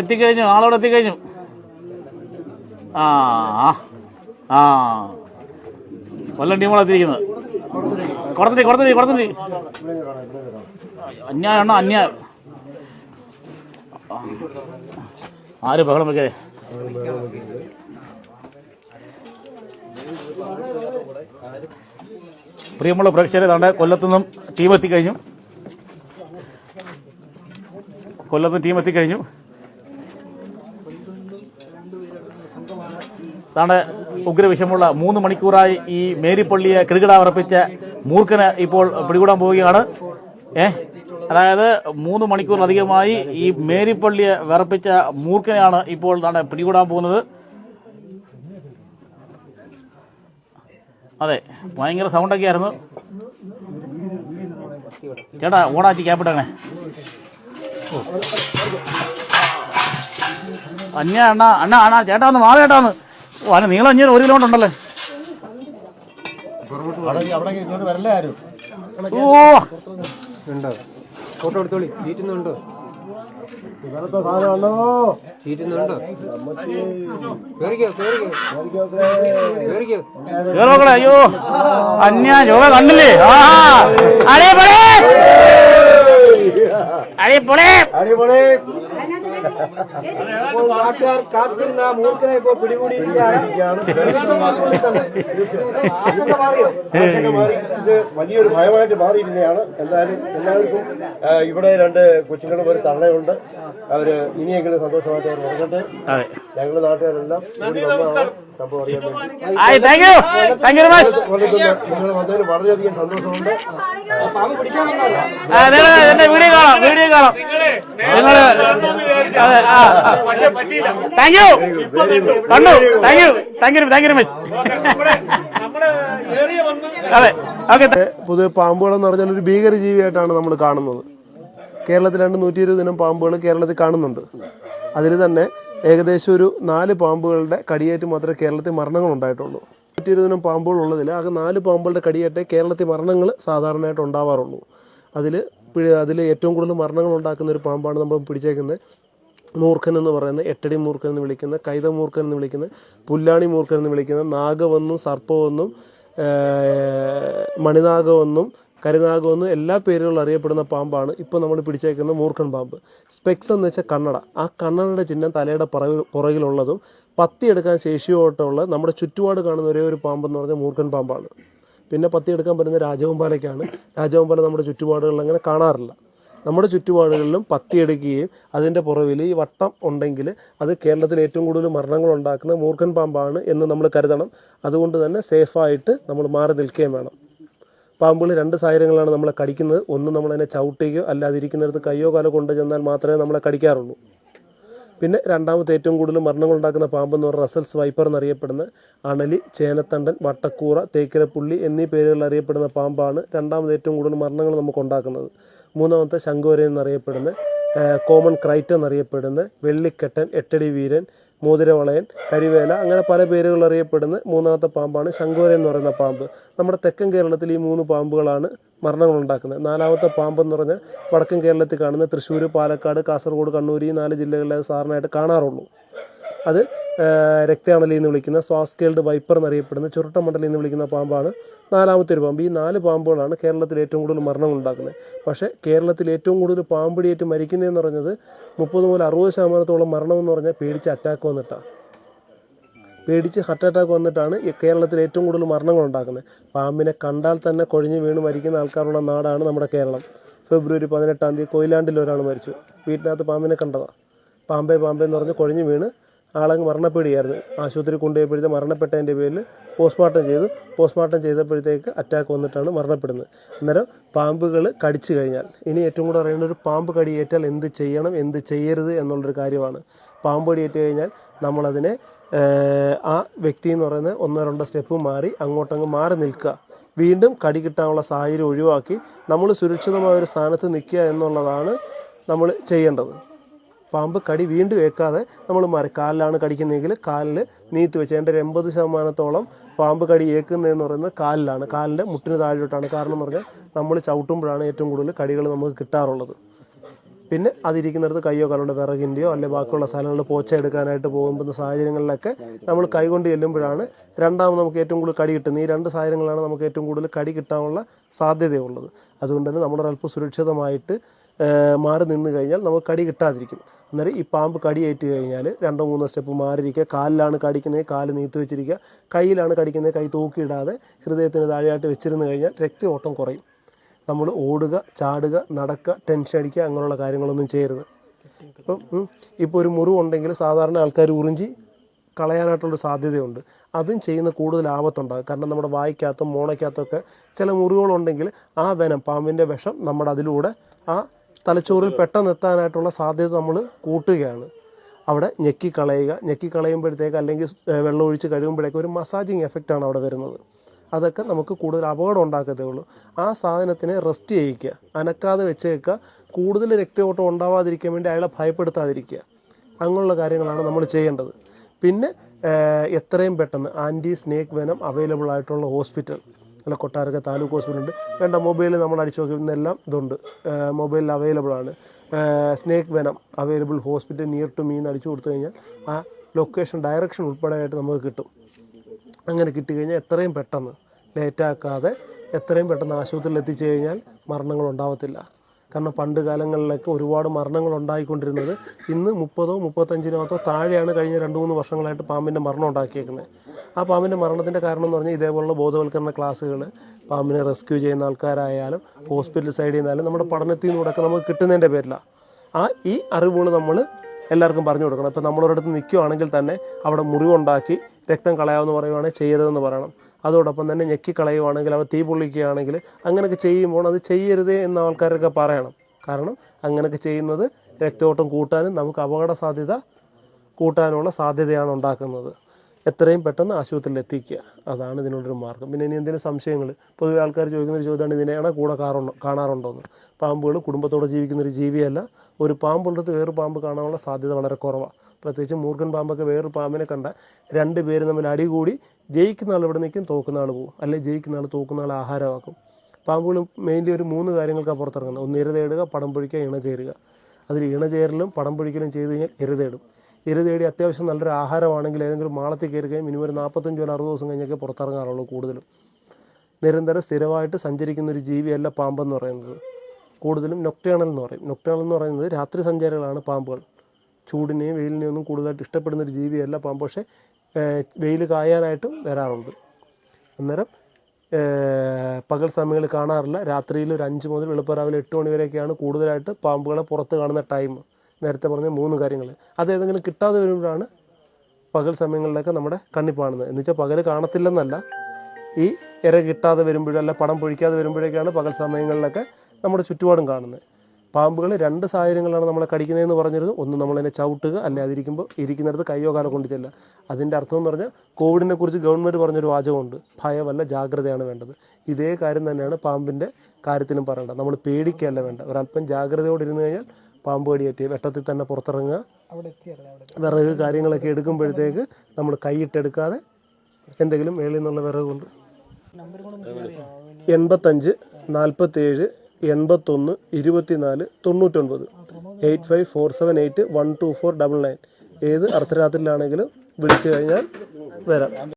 എത്തിക്കഴിഞ്ഞു ആളോട് എത്തിക്കഴിഞ്ഞു. ആ ആ, കൊല്ലം ടീമോടെ എത്തിയിരിക്കുന്നത്. കൊടുത്തിട്ട് കൊടുത്തിട്ട് കൊടുത്തിട്ട് അന്യായം ഉണ്ടോ അന്യായം? ആര് ബഹളം വെക്കേ? പ്രിയമുള്ള പ്രേക്ഷകരെ താണ്ടെ കൊല്ലത്തുനിന്നും ടീം എത്തിക്കഴിഞ്ഞു. കൊല്ലത്തുനിന്ന് ടീം എത്തിക്കഴിഞ്ഞു. അതാണ് ഉഗ്രവിഷമുള്ള മൂന്ന് മണിക്കൂറായി ഈ മേരിപ്പള്ളിയെ കിടുകിട ഉറപ്പിച്ച മൂർഖന് ഇപ്പോൾ പിടികൂടാൻ പോവുകയാണ്. ഏ? അതായത് മൂന്ന് മണിക്കൂറിലധികമായി ഈ മേരിപ്പള്ളിയെ വിറപ്പിച്ച മൂർഖനെയാണ് ഇപ്പോൾ ഇതാണ് പിടികൂടാൻ പോകുന്നത്. അതെ ഭയങ്കര സൗണ്ടൊക്കെ ആയിരുന്നു. ചേട്ടാ ഓണാക്കി ക്യാപ്പിട്ടങ്ങനെ അന്യ അണ്ണ അണ്ണ അണ്ണ ചേട്ടാന്ന് മാറി ചേട്ടാന്ന്. ഓ അതിന് നീളം അഞ്ഞൂറ് ഒരു കിലോമീറ്റർ ഉണ്ടല്ലേ? ഓ. ഫോട്ടോ എടുത്തോളി. ചീറ്റുന്നുണ്ടോ? അയ്യോ. അന്യ ജോഗ കണ്ടില്ലേ? ആ അറിയപ്പെടേ അറിയപ്പെടേ അടേ പൊളേ അപ്പോൾ നാട്ടുകാർ കാത്തിരുന്ന മൂർഖനെ ഇപ്പോൾ പിടികൂടിയിരിക്കുകയാണ്. ആശങ്ക മാറിയോ? ആശങ്ക മാറി. ഇത് വലിയൊരു ഭയമായിട്ട് മാറിയിരുന്നതാണ് എന്തായാലും എല്ലാവർക്കും ഇവിടെ രണ്ട് കൊച്ചുങ്ങളും ഒരു തള്ളയുണ്ട്. അവർ ഇനിയെങ്കിലും സന്തോഷമായിട്ട് അവർ ഉറങ്ങട്ടെ. ഞങ്ങൾ ഞങ്ങൾ നാട്ടുകാരെല്ലാം സംഭവം അറിയാൻ വേണ്ടി. നിങ്ങൾ വന്നതിന് വളരെയധികം സന്തോഷമുണ്ട്. പാമ്പ് പിടിക്കാൻ വീഡിയോ കാണാം. നിങ്ങൾ താങ്ക് യു കണ്ടു. Thank you thank you thank you much അതെ ഓക്കെ. പൊതുവെ പാമ്പുകൾ എന്ന് പറഞ്ഞാൽ ഒരു ഭീകര ജീവിയായിട്ടാണ് നമ്മൾ കാണുന്നത്. കേരളത്തിൽ രണ്ട് നൂറ്റി ഇരുപത് ദിനം പാമ്പുകൾ കേരളത്തിൽ കാണുന്നുണ്ട്. അതിൽ തന്നെ ഏകദേശം ഒരു നാല് പാമ്പുകളുടെ കടിയേറ്റ് മാത്രമേ കേരളത്തിൽ മരണങ്ങൾ ഉണ്ടായിട്ടുള്ളൂ നൂറ്റി ഇരുപത് ദിനം പാമ്പുകൾ ഉള്ളതിൽ ആകെ നാല് പാമ്പുകളുടെ കടിയേറ്റേ കേരളത്തിൽ മരണങ്ങൾ സാധാരണയായിട്ട് ഉണ്ടാവാറുള്ളൂ. അതിൽ അതിൽ ഏറ്റവും കൂടുതൽ മരണങ്ങൾ ഉണ്ടാക്കുന്ന ഒരു പാമ്പാണ് നമ്മൾ പിടിച്ചേക്കുന്നത്. മൂർഖൻ എന്ന് പറയുന്ന എട്ടടി മൂർഖൻ എന്ന് വിളിക്കുന്ന കൈത മൂർഖൻ എന്ന് വിളിക്കുന്ന പുല്ലാണി മൂർഖൻ എന്ന് വിളിക്കുന്ന നാഗമെന്നും സർപ്പമെന്നും മണിനാഗമെന്നും കരിനാഗമെന്നും എല്ലാ പേരുകളിൽ അറിയപ്പെടുന്ന പാമ്പാണ് ഇപ്പോൾ നമ്മൾ പിടിച്ചേക്കുന്ന മൂർഖൻ പാമ്പ്. സ്പെക്സ് എന്ന് വെച്ചാൽ കണ്ണട. ആ കണ്ണടയുടെ ചിഹ്നം തലയുടെ പുറകിൽ പുറകിലുള്ളതും പത്തിയെടുക്കാൻ ശേഷിയോട്ടുള്ള നമ്മുടെ ചുറ്റുപാട് കാണുന്ന ഒരേ ഒരു പാമ്പെന്ന് പറഞ്ഞാൽ മൂർഖൻ പാമ്പാണ്. പിന്നെ പത്തി എടുക്കാൻ പറ്റുന്ന രാജവമ്പാലയ്ക്കാണ് രാജവമ്പാല നമ്മുടെ ചുറ്റുപാടുകളിൽ അങ്ങനെ കാണാറില്ല. നമ്മുടെ ചുറ്റുപാടുകളിലും പത്തി എടുക്കുകയും അതിന്റെ പുറവിൽ ഈ വട്ടം ഉണ്ടെങ്കിൽ അത് കേരളത്തിൽ ഏറ്റവും കൂടുതൽ മരണങ്ങൾ ഉണ്ടാക്കുന്ന മൂർഖൻ പാമ്പാണ് എന്ന് നമ്മൾ കരുതണം. അതുകൊണ്ട് തന്നെ സേഫായിട്ട് നമ്മൾ മാറി നിൽക്കുകയും വേണം. പാമ്പുകൾ രണ്ട് സാഹചര്യങ്ങളാണ് നമ്മളെ കടിക്കുന്നത്. ഒന്ന് നമ്മളതിനെ ചവിട്ടുകയോ അല്ലാതിരിക്കുന്നിടത്ത് കയ്യോ കാലോ കൊണ്ട് ചെന്നാൽ മാത്രമേ നമ്മളെ കടിക്കാറുള്ളൂ. പിന്നെ രണ്ടാമത്തെ ഏറ്റവും കൂടുതൽ മരണങ്ങൾ ഉണ്ടാക്കുന്ന പാമ്പെന്ന് പറഞ്ഞാൽ റസൽസ് വൈപ്പർ എന്നറിയപ്പെടുന്ന അണലി ചേനത്തണ്ടൻ വട്ടക്കൂറ തേക്കിരപ്പുള്ളി എന്നീ പേരുകളിൽ അറിയപ്പെടുന്ന പാമ്പാണ് രണ്ടാമത് ഏറ്റവും കൂടുതൽ മരണങ്ങൾ നമുക്ക് ഉണ്ടാക്കുന്നത്. മൂന്നാമത്തെ ശങ്കോരൻ എന്നറിയപ്പെടുന്ന കോമൺ ക്രൈറ്റ് എന്നറിയപ്പെടുന്ന വെള്ളിക്കെട്ടൻ എട്ടടി വീരൻ മോതിരവളയൻ കരിവേല അങ്ങനെ പല പേരുകൾ അറിയപ്പെടുന്ന മൂന്നാമത്തെ പാമ്പാണ് ശങ്കോര എന്ന് പറയുന്ന പാമ്പ്. നമ്മുടെ തെക്കൻ കേരളത്തിൽ ഈ മൂന്ന് പാമ്പുകളാണ് മരണങ്ങൾ ഉണ്ടാക്കുന്നത് നാലാമത്തെ പാമ്പ് എന്ന് പറഞ്ഞാൽ വടക്കൻ കേരളത്തിൽ കാണുന്ന തൃശ്ശൂർ പാലക്കാട് കാസർഗോഡ് കണ്ണൂർ ഈ നാല് ജില്ലകളിലെ സാധാരണയായിട്ട് കാണാറുള്ളൂ. അത് രക്തയാണലി എന്ന് വിളിക്കുന്ന സ്വാസ്കേൾഡ് വൈപ്പർ എന്നറിയപ്പെടുന്ന ചുരുട്ടമണ്ഡലി എന്ന് വിളിക്കുന്ന പാമ്പാണ് നാലാമത്തെ ഒരു പാമ്പ്. ഈ നാല് പാമ്പുകളാണ് കേരളത്തിൽ ഏറ്റവും കൂടുതൽ മരണങ്ങൾ ഉണ്ടാക്കുന്നത്. പക്ഷേ കേരളത്തിൽ ഏറ്റവും കൂടുതൽ പാമ്പിടിയേറ്റ് മരിക്കുന്നതെന്ന് പറഞ്ഞത് മുപ്പത് മുതൽ അറുപത് ശതമാനത്തോളം മരണം എന്ന് പറഞ്ഞാൽ പേടിച്ച് അറ്റാക്ക് വന്നിട്ടാണ് പേടിച്ച് ഹാർട്ട് അറ്റാക്ക് വന്നിട്ടാണ് കേരളത്തിൽ ഏറ്റവും കൂടുതൽ മരണങ്ങൾ ഉണ്ടാക്കുന്നത്. പാമ്പിനെ കണ്ടാൽ തന്നെ കൊഴിഞ്ഞ് വീണ് മരിക്കുന്ന ആൾക്കാരുള്ള നാടാണ് നമ്മുടെ കേരളം. ഫെബ്രുവരി പതിനെട്ടാം തീയതി കൊയിലാണ്ടിൽ ഒരാൾ മരിച്ചു. വീട്ടിനകത്ത് പാമ്പിനെ കണ്ടതാണ് പാമ്പേ പാമ്പേ എന്ന് പറഞ്ഞ് കൊഴിഞ്ഞ് വീണ് ആളങ്ങ് മരണപ്പെടുകയായിരുന്നു. ആശുപത്രി കൊണ്ടുപോയപ്പോഴത്തെ മരണപ്പെട്ടതിന്റെ പേരിൽ പോസ്റ്റ്മോർട്ടം ചെയ്തു. പോസ്റ്റ്മോർട്ടം ചെയ്തപ്പോഴത്തേക്ക് അറ്റാക്ക് വന്നിട്ടാണ് മരണപ്പെടുന്നത്. അന്നേരം പാമ്പുകൾ കടിച്ചു കഴിഞ്ഞാൽ ഇനി ഏറ്റവും കൂടുതൽ അറിയുന്ന ഒരു പാമ്പ് കടിയേറ്റാൽ എന്ത് ചെയ്യണം എന്ത് ചെയ്യരുത് എന്നുള്ളൊരു കാര്യമാണ്. പാമ്പ് കടിയേറ്റ് കഴിഞ്ഞാൽ നമ്മളതിനെ ആ വ്യക്തി എന്ന് പറയുന്നത് ഒന്നോ രണ്ടോ സ്റ്റെപ്പ് മാറി അങ്ങോട്ടങ്ങ് മാറി നിൽക്കുക. വീണ്ടും കടി കിട്ടാനുള്ള സാഹചര്യം ഒഴിവാക്കി നമ്മൾ സുരക്ഷിതമായ ഒരു സ്ഥാനത്ത് നിൽക്കുക എന്നുള്ളതാണ് നമ്മൾ ചെയ്യേണ്ടത്. പാമ്പ് കടി വീണ്ടും ഏൽക്കാതെ നമ്മൾ മാറി. കാലിലാണ് കടിക്കുന്നതെങ്കിൽ കാലിൽ നീത്ത് വെച്ച് അതിന്റെ ഒരു എൺപത് ശതമാനത്തോളം പാമ്പ് കടി ഏക്കുന്നതെന്ന് പറയുന്നത് കാലിലാണ്. കാലിന്റെ മുട്ടിന് താഴോട്ടാണ്. കാരണം എന്ന് പറഞ്ഞാൽ നമ്മൾ ചവിട്ടുമ്പോഴാണ് ഏറ്റവും കൂടുതൽ കടികൾ നമുക്ക് കിട്ടാറുള്ളത്. പിന്നെ അതിരിക്കുന്നിടത്ത് കയ്യോ കാലുകൊണ്ട് വിറകിന്റെയോ അല്ലെങ്കിൽ ബാക്കിയുള്ള സ്ഥലങ്ങളിൽ പോച്ച എടുക്കാനായിട്ട് പോകുമ്പോൾ സാഹചര്യങ്ങളിലൊക്കെ നമ്മൾ കൈകൊണ്ട് ചെല്ലുമ്പോഴാണ് രണ്ടാമത് നമുക്ക് ഏറ്റവും കൂടുതൽ കടി കിട്ടുന്നത്. ഈ രണ്ട് സാഹചര്യങ്ങളാണ് നമുക്ക് ഏറ്റവും കൂടുതൽ കടി കിട്ടാനുള്ള സാധ്യതയുള്ളത്. അതുകൊണ്ട് തന്നെ നമ്മളൊരല്പം സുരക്ഷിതമായിട്ട് മാറി നിന്ന് കഴിഞ്ഞാൽ നമുക്ക് കടി കിട്ടാതിരിക്കും. അന്നേരം ഈ പാമ്പ് കടിയേറ്റ് കഴിഞ്ഞാൽ രണ്ടോ മൂന്നോ സ്റ്റെപ്പ് മാറിയിരിക്കുക. കാലിലാണ് കടിക്കുന്നത് കാൽ നീത്തു വെച്ചിരിക്കുക. കയ്യിലാണ് കടിക്കുന്നത് കൈ തൂക്കിയിടാതെ ഹൃദയത്തിന് താഴെയായിട്ട് വെച്ചിരുന്ന് കഴിഞ്ഞാൽ രക്തയോട്ടം കുറയും. നമ്മൾ ഓടുക ചാടുക നടക്കുക ടെൻഷൻ അടിക്കുക അങ്ങനെയുള്ള കാര്യങ്ങളൊന്നും ചെയ്യരുത്. ഇപ്പം ഇപ്പോൾ ഒരു മുറിവുണ്ടെങ്കിൽ സാധാരണ ആൾക്കാർ ഉറിഞ്ചി കളയാനായിട്ടുള്ള സാധ്യതയുണ്ട്. അതും ചെയ്യുന്ന കൂടുതൽ ആപത്തുണ്ടാകും. കാരണം നമ്മുടെ വായിക്കകത്തും മോണയ്ക്കകത്തൊക്കെ ചില മുറിവുകളുണ്ടെങ്കിൽ ആ വെനം പാമ്പിന്റെ വിഷം നമ്മുടെ അതിലൂടെ ആ തലച്ചോറിൽ പെട്ടെന്ന് എത്താനായിട്ടുള്ള സാധ്യത നമ്മൾ കൂട്ടുകയാണ്. അവിടെ ഞെക്കി കളയുക. ഞെക്കി കളയുമ്പോഴത്തേക്ക് അല്ലെങ്കിൽ വെള്ളം ഒഴിച്ച് കഴിയുമ്പോഴേക്ക് ഒരു മസാജിങ് എഫക്റ്റാണ് അവിടെ വരുന്നത്. അതൊക്കെ നമുക്ക് കൂടുതൽ അപകടം ഉണ്ടാക്കത്തേ ഉള്ളൂ. ആ സാധനത്തിനെ റെസ്റ്റ് ചെയ്യിക്കുക. അനക്കാതെ വെച്ചേക്കുക. കൂടുതൽ രക്തയോട്ടം ഉണ്ടാവാതിരിക്കാൻ വേണ്ടി അയാളെ ഭയപ്പെടുത്താതിരിക്കുക. അങ്ങനെയുള്ള കാര്യങ്ങളാണ് നമ്മൾ ചെയ്യേണ്ടത്. പിന്നെ എത്രയും പെട്ടെന്ന് ആന്റി സ്നേക്ക് വെനം അവൈലബിൾ ആയിട്ടുള്ള ഹോസ്പിറ്റൽ. അല്ല കൊട്ടാരക്ക താലൂക്ക് ഹോസ്പിറ്റൽ ഉണ്ട്. വേണ്ട മൊബൈൽ നമ്മൾ അടിച്ചു നോക്കുന്നതെല്ലാം ഇതുണ്ട്. മൊബൈലിൽ അവൈലബിൾ ആണ്. Snake venom available hospital near to me എന്ന് അടിച്ചു കൊടുത്തു കഴിഞ്ഞാൽ ആ ലൊക്കേഷൻ ഡയറക്ഷൻ ഉൾപ്പെടെയായിട്ട് നമുക്ക് കിട്ടും. അങ്ങനെ കിട്ടിക്കഴിഞ്ഞാൽ എത്രയും പെട്ടെന്ന് ലേറ്റാക്കാതെ എത്രയും പെട്ടെന്ന് ആശുപത്രിയിൽ എത്തിച്ചു കഴിഞ്ഞാൽ മരണങ്ങൾ ഉണ്ടാവത്തില്ല. കാരണം പണ്ട് കാലങ്ങളിലൊക്കെ ഒരുപാട് മരണങ്ങൾ ഉണ്ടായിക്കൊണ്ടിരുന്നത്. ഇന്ന് മുപ്പതോ മുപ്പത്തഞ്ചിനകത്തോ താഴെയാണ് കഴിഞ്ഞ രണ്ട് മൂന്ന് വർഷങ്ങളായിട്ട് പാമ്പിന്റെ മരണം ഉണ്ടാക്കിയേക്കുന്നത്. ആ പാമ്പിന്റെ മരണത്തിന്റെ കാരണം എന്ന് പറഞ്ഞാൽ ഇതേപോലുള്ള ബോധവൽക്കരണ ക്ലാസ്സുകൾ പാമ്പിനെ റെസ്ക്യൂ ചെയ്യുന്ന ആൾക്കാരായാലും ഹോസ്പിറ്റൽ സൈഡിൽ നിന്നാലും നമ്മുടെ പഠനത്തിൽ നിന്നൂടെയൊക്കെ നമുക്ക് കിട്ടുന്നതിന്റെ പേരിലാണ് ആ ഈ അറിവുകൾ നമ്മൾ എല്ലാവർക്കും പറഞ്ഞു കൊടുക്കണം. ഇപ്പം നമ്മളൊരിടത്ത് നിൽക്കുകയാണെങ്കിൽ തന്നെ അവിടെ മുറിവുണ്ടാക്കി രക്തം കളയാമെന്ന് പറയുവാണെങ്കിൽ ചെയ്യരുതെന്ന് പറയണം. അതോടൊപ്പം തന്നെ ഞെക്കിക്കളയുവാണെങ്കിൽ അവ തീ പൊള്ളിക്കുകയാണെങ്കിൽ അങ്ങനെയൊക്കെ ചെയ്യുമ്പോൾ അത് ചെയ്യരുതേ എന്ന ആൾക്കാരൊക്കെ പറയണം. കാരണം അങ്ങനെയൊക്കെ ചെയ്യുന്നത് രക്തയോട്ടം കൂട്ടാനും നമുക്ക് അപകട സാധ്യത കൂട്ടാനുള്ള സാധ്യതയാണ് ഉണ്ടാക്കുന്നത്. എത്രയും പെട്ടെന്ന് ആശുപത്രിയിൽ എത്തിക്കുക. അതാണ് ഇതിനുള്ളൊരു മാർഗം പിന്നെ ഇനി എന്തെങ്കിലും സംശയങ്ങൾ? പൊതുവെ ആൾക്കാർ ചോദിക്കുന്ന ഒരു ചോദ്യമാണ് ഇതിനെയാണ് കൂടെ കാറുണ്ടോ കാണാറുണ്ടോന്ന്. പാമ്പുകൾ കുടുംബത്തോടെ ജീവിക്കുന്ന ഒരു ജീവിയല്ല. ഒരു പാമ്പുള്ളത് വേറൊരു പാമ്പ് കാണാനുള്ള സാധ്യത വളരെ കുറവാണ് പ്രത്യേകിച്ച് മൂർഖൻ പാമ്പൊക്കെ വേറൊരു പാമ്പിനെ കണ്ട രണ്ട് പേര് തമ്മിൽ അടികൂടി ജയിക്കുന്ന ആൾ ഇവിടെ നിൽക്കും തോക്കുന്ന ആൾ പോകും. അല്ലെങ്കിൽ ജയിക്കുന്ന ആൾ തോക്കുന്ന ആൾ ആഹാരമാക്കും. പാമ്പുകൾ മെയിൻലി ഒരു മൂന്ന് കാര്യങ്ങൾക്കാണ് പുറത്തിറങ്ങുന്നത്. ഒന്ന് ഇരതേടുക പടം പൊഴിക്കുക ഇണ ചേരുക. അതിൽ ഇണ ചേരലും പടം പൊഴിക്കലും ചെയ്ത് കഴിഞ്ഞാൽ ഇരതേടും ഇരതേടി അത്യാവശ്യം നല്ലൊരു ആഹാരമാണെങ്കിൽ ഏതെങ്കിലും മാളത്തിൽ കയറുകയും മിനിമം ഒരു നാൽപ്പത്തഞ്ച് അറുപത് ദിവസം കഴിഞ്ഞൊക്കെ പുറത്തിറങ്ങാറുള്ളൂ കൂടുതലും. നിരന്തരം സ്ഥിരമായിട്ട് സഞ്ചരിക്കുന്ന ഒരു ജീവിയല്ല പാമ്പെന്ന് പറയുന്നത്. കൂടുതലും നൊക്ടേണൽ എന്ന് പറയും. നൊക്ടേണൽ എന്ന് പറയുന്നത് രാത്രി സഞ്ചാരികളാണ് പാമ്പുകൾ. ചൂടിനെയും വെയിലിനെയും ഒന്നും കൂടുതലായിട്ട് ഇഷ്ടപ്പെടുന്ന ഒരു ജീവിയല്ല പാമ്പ് പക്ഷേ വെയിൽ കായാനായിട്ടും വരാറുണ്ട്. അന്നേരം പകൽ സമയങ്ങളിൽ കാണാറില്ല. രാത്രിയിൽ ഒരു അഞ്ച് മുതൽ വെളുപ്പം രാവിലെ എട്ട് മണി വരെയൊക്കെയാണ് കൂടുതലായിട്ട് പാമ്പുകളെ പുറത്ത് കാണുന്ന ടൈം. നേരത്തെ പറഞ്ഞ മൂന്ന് കാര്യങ്ങൾ. അത് ഏതെങ്കിലും കിട്ടാതെ വരുമ്പോഴാണ് പകൽ സമയങ്ങളിലൊക്കെ നമ്മുടെ കണ്ണി കാണുന്നത് എന്ന് വെച്ചാൽ പകൽ കാണത്തില്ലെന്നല്ല. ഈ ഇര കിട്ടാതെ വരുമ്പോഴും അല്ല പടം പൊഴിക്കാതെ വരുമ്പോഴേക്കാണ് പകൽ സമയങ്ങളിലൊക്കെ നമ്മുടെ ചുറ്റുപാടും കാണുന്നത്. പാമ്പുകൾ രണ്ട് സാഹചര്യങ്ങളാണ് നമ്മളെ കടിക്കുന്നതെന്ന് പറഞ്ഞിരുന്നു ഒന്ന് നമ്മളതിനെ ചവിട്ടുക അല്ലാതെ അതിരിക്കുമ്പോൾ ഇരിക്കുന്നിടത്ത് കയ്യോ കാലോ കൊണ്ട് ചെല്ലുക. അതിന്റെ അർത്ഥം എന്ന് പറഞ്ഞാൽ കോവിഡിനെ കുറിച്ച് ഗവൺമെന്റ് പറഞ്ഞൊരു വാചകമുണ്ട്. ഭയമല്ല ജാഗ്രതയാണ് വേണ്ടത്. ഇതേ കാര്യം തന്നെയാണ് പാമ്പിന്റെ കാര്യത്തിലും പറയേണ്ടത്. നമ്മൾ പേടിക്കുകയല്ല വേണ്ട. ഒരല്പം ജാഗ്രതയോടെ ഇരുന്ന് കഴിഞ്ഞാൽ പാമ്പ് കടിയേറ്റ് വെട്ടത്തിൽ തന്നെ പുറത്തിറങ്ങുക. വിറക് കാര്യങ്ങളൊക്കെ എടുക്കുമ്പോഴത്തേക്ക് നമ്മൾ കൈയിട്ടെടുക്കാതെ എന്തെങ്കിലും മേളിൽ നിന്നുള്ള വിറക് കൊണ്ട് എൺപത്തഞ്ച് നാൽപ്പത്തേഴ് എൺപത്തൊന്ന് ഇരുപത്തിനാല് തൊണ്ണൂറ്റൊൻപത്. Eight five four seven eight one two four double nine. ഏത് അർദ്ധരാത്രിയിലാണെങ്കിലും വിളിച്ചു കഴിഞ്ഞാൽ വരാം.